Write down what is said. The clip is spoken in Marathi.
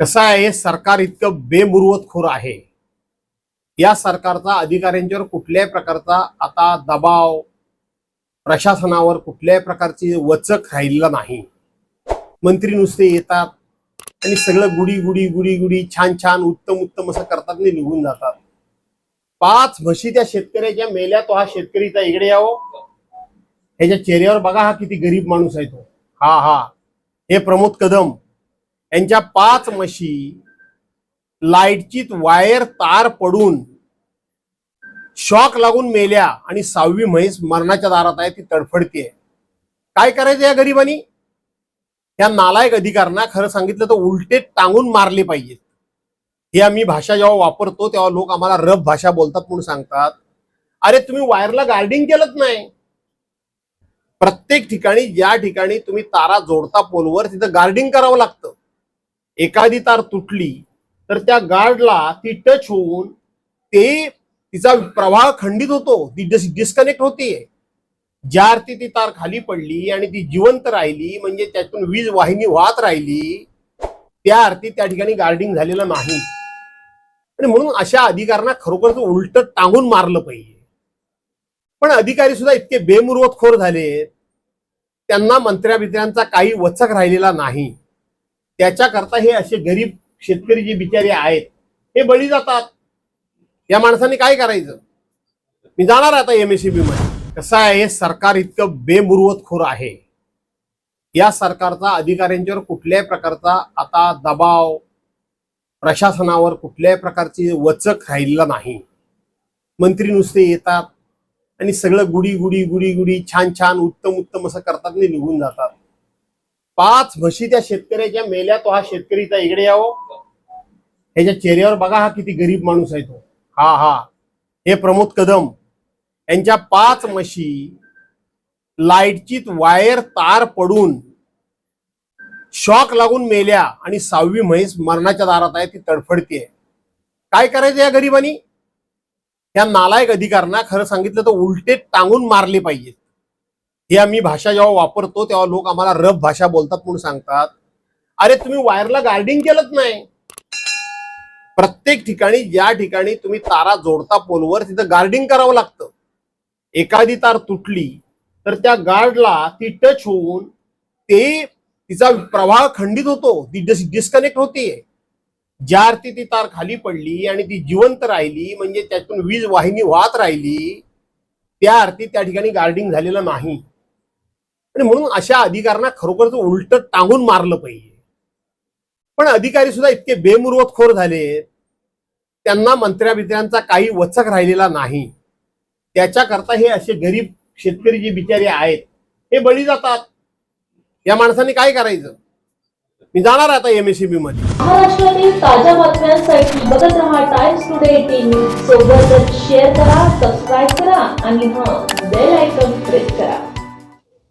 कसं आहे हे सरकार इतकं बेमुरवतखोर आहे. या सरकारचा अधिकाऱ्यांच्यावर कुठल्याही प्रकारचा आता दबाव प्रशासनावर कुठल्याही प्रकारची वचक राहिलेला नाही. मंत्री नुसते येतात आणि सगळं गुडी गुडी गुडी गुडी छान छान उत्तम उत्तम असं करतात आणि निघून जातात. पाच म्हशी त्या शेतकऱ्याच्या मेल्या तो हा शेतकरीचा इकडे यावं. ह्याच्या चेहऱ्यावर बघा हा किती गरीब माणूस आहे तो. हा हा. हे प्रमोद कदम. यांच्या पाच मशी लाईटची वायर तार पडून शॉक लागून मेल्या आणि सहावी म्हैस मरणाच्या दारात आहे ती तडफडतीये. काय करायचं या गरिबांनी? या नालायक अधिकाऱ्यांना खरं सांगितलं तर उलटे टांगून मारले पाहिजेत. ही आम्ही भाषा जेव्हा वापरतो तेव्हा लोक आम्हाला रफ भाषा बोलतात म्हणून सांगतात. अरे तुम्ही वायरला गार्डिंग केलंच नाही. प्रत्येक ठिकाणी ज्या ठिकाणी तुम्ही तारा जोडता पोलवर तिथं गार्डिंग करावं लागतं. एखादी तार तुटली तर त्या गार्डला ती टच होऊन ते तिचा प्रवाह खंडित होतो ती डिस्कनेक्ट होते ज्या अर्थी ती तार खाली पडली आणि ती जिवंत राहिली म्हणजे त्यातून वीज वाहिनी वाहत राहिली त्या अर्थी त्या ठिकाणी गार्डिंग झालेलं नाही. आणि म्हणून अशा अधिकाऱ्यांना खरोखरच उलट टांगून मारलं पाहिजे. पण अधिकारी सुद्धा इतके बेमुरवतखोर झाले त्यांना मंत्र्या काही वचक राहिलेला नाही. त्याच्याकरता हे असे गरीब शेतकरी जे बिचारे आहेत हे बळी जातात. या माणसाने काय करायचं? मी जाणार आता एमएससीबी मध्ये. कसं आहे सरकार इतकं बेमुरवतखोर आहे. या सरकारचा अधिकाऱ्यांच्यावर कुठल्याही प्रकारचा आता दबाव प्रशासनावर कुठल्याही प्रकारची वचक राहिलेला नाही. मंत्री नुसते येतात आणि सगळं गुडी गुडी गुडी गुडी छान छान उत्तम उत्तम असं करतात आणि निघून जातात. पाच म्हशी त्या शेतकऱ्याच्या मेल्या तो हा शेतकरीचा इकडे यावं. ह्याच्या चेहऱ्यावर बघा हा किती गरीब माणूस आहे तो. हा हा. हे प्रमोद कदम. यांच्या पाच म्हशी लाईटची वायर तार पडून शॉक लागून मेल्या आणि सहावी म्हैस मरणाच्या दारात आहे ती तडफडतीये काय करायचं या गरिबांनी? या नालायक अधिकाऱ्यांना खरं सांगितलं तर उलटे टांगून मारले पाहिजेत. ही आम्ही भाषा जेव्हा वापरतो तेव्हा लोक आम्हाला रफ भाषा बोलतात म्हणून सांगतात. अरे तुम्ही वायरला गार्डिंग केलंच नाही. प्रत्येक ठिकाणी ज्या ठिकाणी तुम्ही तारा जोडता पोलवर तिथं गार्डिंग करावं लागतं. एखादी तार तुटली तर त्या गार्डला ती टच होऊन ते तिचा प्रवाह खंडित होतो ती डिस्कनेक्ट होते ज्या अर्थी ती तार खाली पडली आणि ती जिवंत राहिली म्हणजे त्यातून वीज वाहिनी वाहत राहिली त्या अर्थी त्या ठिकाणी गार्डिंग झालेलं नाही. आणि म्हणून अशा अधिकाऱ्यांना खरोखरच उलट टांगून मारलं पाहिजे. पण अधिकारी सुद्धा इतके बेमुरवतखोर झाले त्यांना मंत्र्या काही वचक राहिलेला नाही. त्याच्याकरता हे असे गरीब शेतकरी जे बिचारे आहेत हे बळी जातात. या माणसाने काय करायचं? मी जाणार आता एमएससीबी मध्ये. महाराष्ट्रातील ताज्या बातम्यांसाठी बघत रहा टाइम्स टुडे टीव्ही सोबतच शेअर करा सबस्क्राईब करा आणि हा बेल आयकॉन प्रेस करा.